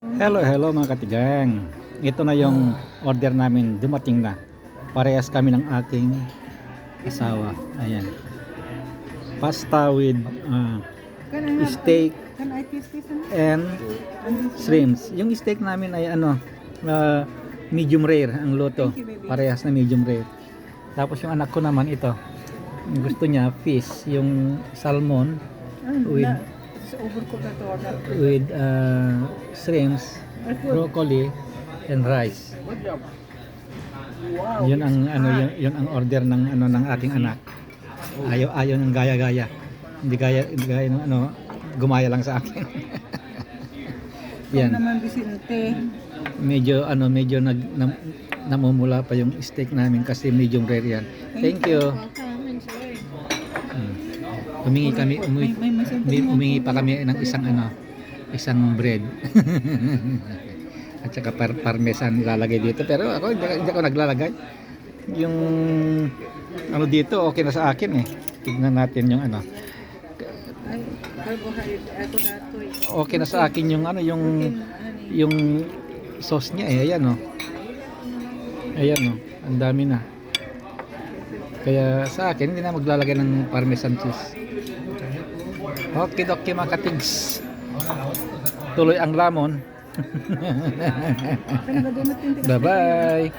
Hello, hello mga katigang. Ito na yung order namin, dumating na. Parehas kami ng aking asawa. Ayan. Pasta with uh, steak and shrimps. Yung steak namin ay ano, uh, medium rare ang luto. Parehas na medium rare. Tapos yung anak ko naman ito. Gusto niya fish, yung salmon With- with uh, shrimps, broccoli, and rice. Yun ang ano yun, yun ang order ng ano ng ating anak. Ayaw ayaw ng gaya-gaya. Hindi gaya hindi gaya ng ano gumaya lang sa akin. Yan. Yan. naman Vicente. Medyo ano medyo nag nam, namumula pa yung steak namin kasi medium rare yan. Thank you. Welcome, enjoy. Hmm. Humingi kami na- humingi pa kami ng isang ano isang bread. At saka par parmesan ilalagay dito pero ako hindi, ako naglalagay. Yung ano dito okay na sa akin eh. Tignan natin yung ano. Eh. Okay na sa akin yung ano yung ano eh. yung sauce niya eh ayan oh. Ayan oh, ang dami na. Kaya sa akin hindi na maglalagay ng parmesan cheese. Okay, okay mga katigs. Tuloy ang lamon. Bye-bye.